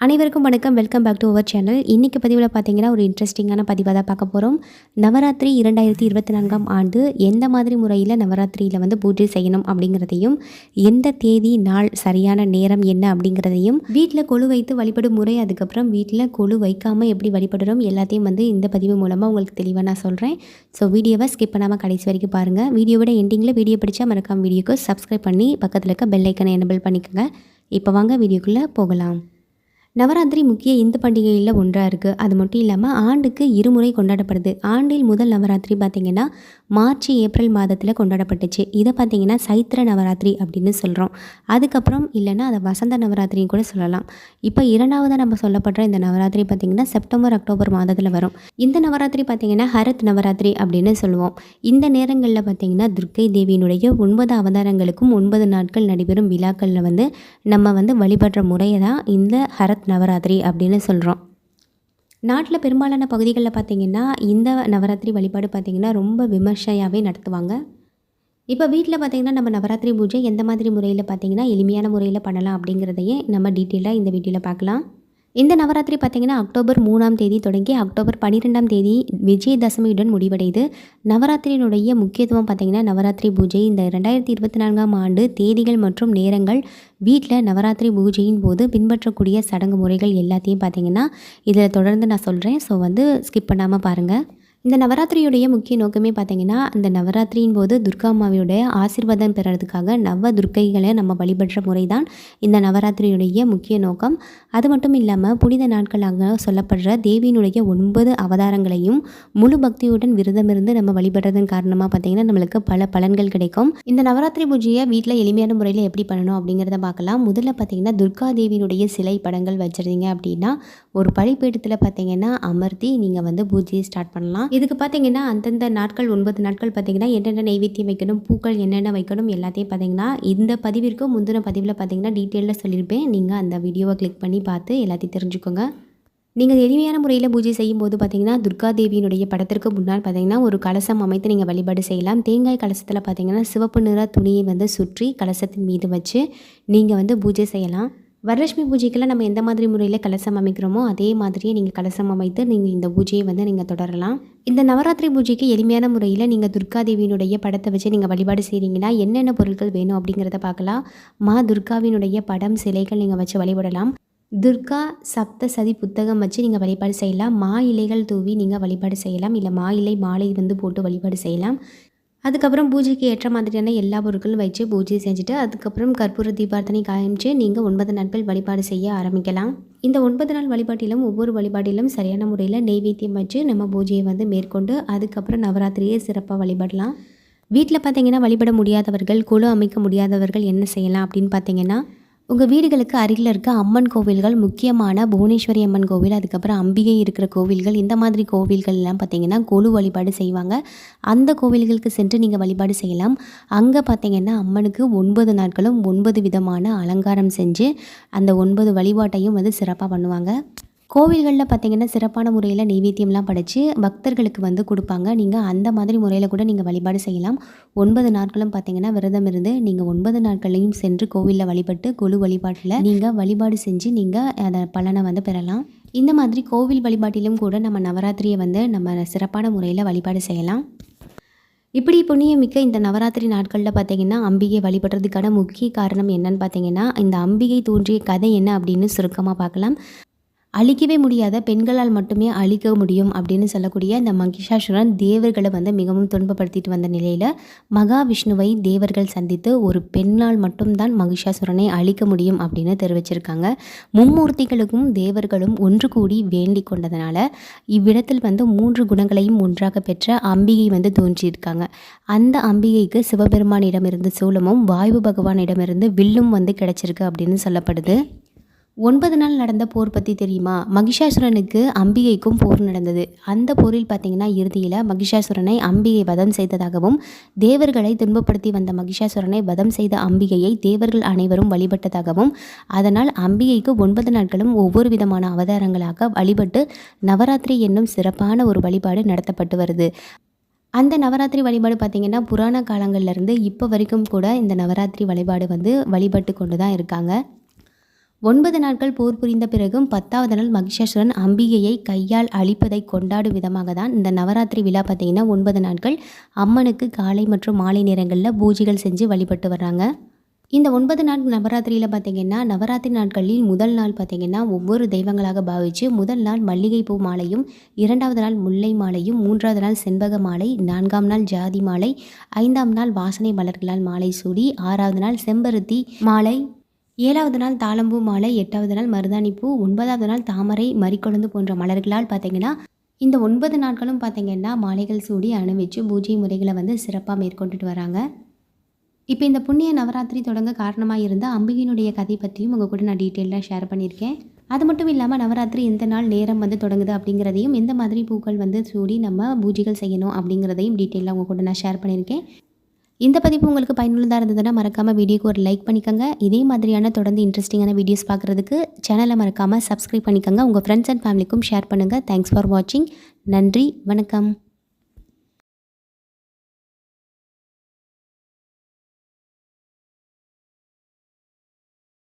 அனைவருக்கும் வணக்கம். Welcome back to our channel இன்றைக்கி பதிவில் பார்த்தீங்கன்னா ஒரு இன்ட்ரெஸ்டிங்கான பதிவாக தான் பார்க்க போகிறோம் நவராத்திரி இரண்டாயிரத்தி இருபத்தி நான்காம் ஆண்டு எந்த மாதிரி முறையில் நவராத்திரியில் வந்து பூஜை செய்யணும் அப்படிங்கிறதையும் எந்த தேதி நாள் சரியான நேரம் என்ன அப்படிங்கிறதையும் வீட்டில் கொழு வைத்து வழிபடும் முறை அதுக்கப்புறம் வீட்டில் கொழு வைக்காமல் எப்படி வழிபடுறோம் எல்லாத்தையும் வந்து இந்த பதிவு மூலமாக உங்களுக்கு தெளிவாக நான் சொல்கிறேன் ஸோ வீடியோவை ஸ்கிப் பண்ணாமல் கடைசி வரைக்கும் பாருங்கள் வீடியோவோட எண்டிங்கில் வீடியோ பிடிச்சா மறக்காம வீடியோக்கு சப்ஸ்கிரைப் பண்ணி பக்கத்தில் இருக்க பெல் ஐக்கனை எனபிள் பண்ணிக்கோங்க. இப்போ வாங்க வீடியோக்குள்ளே போகலாம். நவராத்திரி முக்கிய இந்து பண்டிகையில் ஒன்றாக இருக்குது அது மட்டும் இல்லாமல் ஆண்டுக்கு இருமுறை கொண்டாடப்படுது. ஆண்டில் முதல் நவராத்திரி பார்த்திங்கன்னா மார்ச் ஏப்ரல் மாதத்தில் கொண்டாடப்பட்டுச்சு. இதை பார்த்திங்கன்னா சைத்திர நவராத்திரி அப்படின்னு சொல்கிறோம் அதுக்கப்புறம் இல்லைன்னா அதை வசந்த நவராத்திரின்னு கூட சொல்லலாம். இப்போ இரண்டாவதாக நம்ம சொல்லப்படுற இந்த நவராத்திரி பார்த்திங்கன்னா செப்டம்பர் அக்டோபர் மாதத்தில் வரும். இந்த நவராத்திரி பார்த்திங்கன்னா ஹரத் நவராத்திரி அப்படின்னு சொல்லுவோம். இந்த நேரங்களில் பார்த்திங்கன்னா துர்க்கை தேவியினுடைய ஒன்பது அவதாரங்களுக்கும் ஒன்பது நாட்கள் நடைபெறும் விழாக்களில் வந்து நம்ம வந்து வழிபடுற முறையை தான் இந்த ஹரத் நவராத்திரி அப்படின்னு சொல்கிறோம் நாட்டில் பெரும்பாலான பகுதிகளில் பார்த்திங்கன்னா இந்த நவராத்திரி வழிபாடு பார்த்திங்கன்னா ரொம்ப விமர்சையாகவே நடத்துவாங்க. இப்போ வீட்டில் பார்த்திங்கன்னா நம்ம நவராத்திரி பூஜை எந்த மாதிரி முறையில் பார்த்திங்கன்னா எளிமையான முறையில் பண்ணலாம் அப்படிங்கிறதையே நம்ம டீட்டெயிலாக இந்த வீடியோவில் பார்க்கலாம் இந்த நவராத்திரி பார்த்திங்கன்னா அக்டோபர் மூணாம் தேதி தொடங்கி அக்டோபர் பன்னிரெண்டாம் தேதி விஜயதசமியுடன் முடிவடையுது. நவராத்திரியினுடைய முக்கியத்துவம் பார்த்திங்கன்னா நவராத்திரி பூஜை. இந்த ரெண்டாயிரத்தி இருபத்தி நான்காம் ஆண்டு தேதிகள் மற்றும் நேரங்கள் வீட்டில் நவராத்திரி பூஜையின் போது பின்பற்றக்கூடிய சடங்கு முறைகள் எல்லாத்தையும் பார்த்திங்கன்னா இதில் தொடர்ந்து நான் சொல்கிறேன் ஸோ வந்து ஸ்கிப் பண்ணாமல் பாருங்கள் இந்த நவராத்திரியுடைய முக்கிய நோக்கமே பார்த்திங்கன்னா இந்த நவராத்திரியின் போது துர்கா அம்மாவியுடைய ஆசிர்வாதம் பெறறதுக்காக நவ துர்க்கைகளை நம்ம வழிபடுற முறை தான் இந்த நவராத்திரியுடைய முக்கிய நோக்கம். அது மட்டும் இல்லாமல் புனித நாட்களாக சொல்லப்படுற தேவியினுடைய ஒன்பது அவதாரங்களையும் முழு பக்தியுடன் விரதமிருந்து நம்ம வழிபடுறதன் காரணமாக பார்த்தீங்கன்னா நம்மளுக்கு பல பலன்கள் கிடைக்கும். இந்த நவராத்திரி பூஜையை வீட்டில் எளிமையான முறையில் எப்படி பண்ணணும் அப்படிங்கிறத பார்க்கலாம். முதல்ல பார்த்தீங்கன்னா துர்கா தேவியினுடைய சிலை படங்கள் வச்சுருந்தீங்க அப்படின்னா ஒரு பழிப்பீடத்தில் பார்த்திங்கன்னா அமர்த்தி நீங்கள் வந்து பூஜையை ஸ்டார்ட் பண்ணலாம். இதுக்கு பார்த்தீங்கன்னா அந்தந்த நாட்கள் ஒன்பது நாட்கள் பார்த்தீங்கன்னா என்னென்ன நைவேத்தியம் வைக்கணும் பூக்கள் என்னென்ன வைக்கணும் எல்லாத்தையும் பார்த்தீங்கன்னா இந்த பதிவிற்கு முந்தின பதிவில் பார்த்தீங்கன்னா டீட்டெயிலில் சொல்லியிருப்பேன். நீங்கள் அந்த வீடியோவை கிளிக் பண்ணி பார்த்து எல்லாத்தையும் தெரிஞ்சுக்கோங்க. நீங்கள் எளிமையான முறையில் பூஜை செய்யும் போது பார்த்தீங்கன்னா துர்கா தேவியினுடைய படத்திற்கு முன்னால் பார்த்தீங்கன்னா ஒரு கலசம் அமைத்து நீங்கள் வழிபாடு செய்யலாம். தேங்காய் கலசத்தில் பார்த்தீங்கன்னா சிவப்பு நிற துணியை வந்து சுற்றி கலசத்தின் மீது வச்சு நீங்கள் வந்து பூஜை செய்யலாம். வரலட்சுமி பூஜைக்கெல்லாம் நம்ம எந்த மாதிரி முறையில் கலசம் அமைக்கிறோமோ அதே மாதிரியே நீங்கள் கலசம் அமைத்து நீங்கள் இந்த பூஜையை வந்து நீங்கள் தொடரலாம். இந்த நவராத்திரி பூஜைக்கு எளிமையான முறையில் நீங்கள் துர்காதேவியினுடைய படத்தை வச்சு நீங்கள் வழிபாடு செய்கிறீங்கன்னா என்னென்ன பொருட்கள் வேணும் அப்படிங்கிறத பார்க்கலாம். மா துர்காவினுடைய படம் சிலைகள் நீங்கள் வச்சு வழிபடலாம். துர்கா சப்த சதி புத்தகம் வச்சு நீங்கள் வழிபாடு செய்யலாம். மா இலைகள் தூவி நீங்கள் வழிபாடு செய்யலாம். இல்லை மா இலை மாலை வந்து போட்டு வழிபாடு செய்யலாம். அதுக்கப்புறம் பூஜைக்கு ஏற்ற மாதிரியான எல்லா பொருட்களும் வச்சு பூஜை செஞ்சுட்டு அதுக்கப்புறம் கற்பூர தீபார்த்தனை காமிச்சு நீங்கள் ஒன்பது நாட்கள் வழிபாடு செய்ய ஆரம்பிக்கலாம். இந்த ஒன்பது நாள் வழிபாட்டிலும் ஒவ்வொரு வழிபாட்டிலும் சரியான முறையில் நெய்வேத்தியம் வச்சு நம்ம பூஜையை வந்து மேற்கொண்டு அதுக்கப்புறம் நவராத்திரியை சிறப்பாக வழிபடலாம். வீட்டில் பார்த்தீங்கன்னா வழிபட முடியாதவர்கள் குழு அமைக்க முடியாதவர்கள் என்ன செய்யலாம் அப்படின்னு பார்த்தீங்கன்னா உங்கள் வீடுகளுக்கு அருகில் இருக்க அம்மன் கோவில்கள் முக்கியமான புவனேஸ்வரி அம்மன் கோவில் அதுக்கப்புறம் அம்பிகை இருக்கிற கோவில்கள் இந்த மாதிரி கோவில்கள்லாம் பார்த்திங்கன்னா கொலு வழிபாடு செய்வாங்க. அந்த கோவில்களுக்கு சென்று நீங்கள் வழிபாடு செய்யலாம். அங்கே பார்த்திங்கன்னா அம்மனுக்கு ஒன்பது நாட்களும் ஒன்பது விதமான அலங்காரம் செஞ்சு அந்த ஒன்பது வழிபாட்டையும் வந்து சிறப்பாக பண்ணுவாங்க. கோவில்களில் பார்த்திங்கன்னா சிறப்பான முறையில் நைவேத்தியம்லாம் படித்து பக்தர்களுக்கு வந்து கொடுப்பாங்க. நீங்கள் அந்த மாதிரி முறையில் கூட நீங்கள் வழிபாடு செய்யலாம். ஒன்பது நாட்களும் பார்த்திங்கன்னா விரதம் இருந்து நீங்கள் ஒன்பது நாட்களையும் சென்று கோவிலில் வழிபட்டு குழு வழிபாட்டில் நீங்கள் வழிபாடு செஞ்சு நீங்கள் அதை பலனை வந்து பெறலாம். இந்த மாதிரி கோவில் வழிபாட்டிலும் கூட நம்ம நவராத்திரியை வந்து நம்ம சிறப்பான முறையில் வழிபாடு செய்யலாம். இப்படி புண்ணியமிக்க இந்த நவராத்திரி நாட்களில் பார்த்தீங்கன்னா அம்பிகை வழிபடுறதுக்கான முக்கிய காரணம் என்னன்னு பார்த்தீங்கன்னா இந்த அம்பிகை தோன்றிய கதை என்ன அப்படின்னு சுருக்கமாக பார்க்கலாம் அழிக்கவே முடியாத பெண்களால் மட்டுமே அழிக்க முடியும் அப்படின்னு சொல்லக்கூடிய இந்த மகிஷாசுரன் தேவர்களை வந்து மிகவும் துன்பப்படுத்திட்டு வந்த நிலையில் மகாவிஷ்ணுவை தேவர்கள் சந்தித்து ஒரு பெண்ணால் மட்டும்தான் மகிஷாசுரனை அழிக்க முடியும் அப்படின்னு தெரிவிச்சிருக்காங்க. மும்மூர்த்திகளுக்கும் தேவர்களும் ஒன்று கூடி வேண்டி கொண்டதுனால இவ்விடத்தில் வந்து மூன்று குணங்களையும் ஒன்றாக பெற்ற அம்பிகை வந்து தோன்றியிருக்காங்க. அந்த அம்பிகைக்கு சிவபெருமானிடமிருந்து சூலமும் வாயு பகவானிடமிருந்து வில்லும் வந்து கிடைச்சிருக்கு அப்படின்னு சொல்லப்படுது. ஒன்பது நாள் நடந்த போர் பற்றி தெரியுமா? மகிஷாசுரனுக்கு அம்பிகைக்கும் போர் நடந்தது. அந்த போரில் பார்த்தீங்கன்னா இறுதியில் மகிஷாசுரனை அம்பிகை வதம் செய்ததாகவும் தேவர்களை துன்பப்படுத்தி வந்த மகிஷாசுரனை வதம் செய்த அம்பிகையை தேவர்கள் அனைவரும் வழிபட்டதாகவும் அதனால் அம்பிகைக்கு ஒன்பது நாட்களும் ஒவ்வொரு விதமான அவதாரங்களாக வழிபட்டு நவராத்திரி என்னும் சிறப்பான ஒரு வழிபாடு நடத்தப்பட்டு வருது. அந்த நவராத்திரி வழிபாடு பார்த்திங்கன்னா புராண காலங்கள்லேருந்து இப்போ வரைக்கும் கூட இந்த நவராத்திரி வழிபாடு வந்து வழிபட்டு கொண்டு தான் இருக்காங்க. ஒன்பது நாட்கள் போர் புரிந்த பிறகும் பத்தாவது நாள் மகிஷாசுரன் அம்பிகையை கையால் அழிப்பதை கொண்டாடும் விதமாக தான் இந்த நவராத்திரி விழா பார்த்திங்கன்னா ஒன்பது நாட்கள் அம்மனுக்கு காலை மற்றும் மாலை நேரங்களில் பூஜைகள் செஞ்சு வழிபட்டு வர்றாங்க. இந்த ஒன்பது நாள் நவராத்திரியில் பார்த்திங்கன்னா நவராத்திரி நாட்களில் முதல் நாள் பார்த்திங்கன்னா ஒவ்வொரு தெய்வங்களாக பாவித்து முதல் நாள் மல்லிகைப்பூ மாலையும் இரண்டாவது நாள் முல்லை மாலையும் மூன்றாவது நாள் செண்பக மாலை நான்காம் நாள் ஜாதி மாலை ஐந்தாம் நாள் வாசனை மலர்களால் மாலை சூடி ஆறாவது நாள் செம்பருத்தி மாலை ஏழாவது நாள் தாளம்பூ மாலை எட்டாவது நாள் மருதாணிப்பூ ஒன்பதாவது நாள் தாமரை மறிக்கொழுந்து போன்ற மலர்களால் பார்த்திங்கன்னா இந்த ஒன்பது நாட்களும் பார்த்திங்கன்னா மாலைகள் சூடி அணிவிச்சு பூஜை முறைகளை வந்து சிறப்பாக மேற்கொண்டுட்டு வராங்க. இப்போ இந்த புண்ணிய நவராத்திரி தொடங்க காரணமாக இருந்த அம்பிகையினுடைய கதை பற்றியும் உங்கள் கூட நான் டீட்டெயிலாக ஷேர் பண்ணியிருக்கேன். அது மட்டும் இல்லாமல் நவராத்திரி எந்த நாள் நேரம் வந்து தொடங்குது அப்படிங்கிறதையும் எந்த மாதிரி பூக்கள் வந்து சூடி நம்ம பூஜைகள் செய்யணும் அப்படிங்கிறதையும் டீட்டெயிலாக உங்கள் கூட நான் ஷேர் பண்ணியிருக்கேன். இந்த பதிப்பு உங்களுக்கு பயனுள்ளதாக இருந்ததுன்னா மறக்காமல் வீடியோக்கு ஒரு லைக் பண்ணிக்கோங்க. இதே மாதிரியான தொடர்ந்து இன்ட்ரெஸ்டிங்கான வீடியோஸ் பார்க்குறதுக்கு சேனலை மறக்காமல் சப்ஸ்கிரைப் பண்ணிக்கோங்க. உங்கள் ஃப்ரெண்ட்ஸ் அண்ட் ஃபேமிலிக்கும் ஷேர் பண்ணுங்கள் தேங்க்ஸ் ஃபார் வாட்சிங் நன்றி வணக்கம்.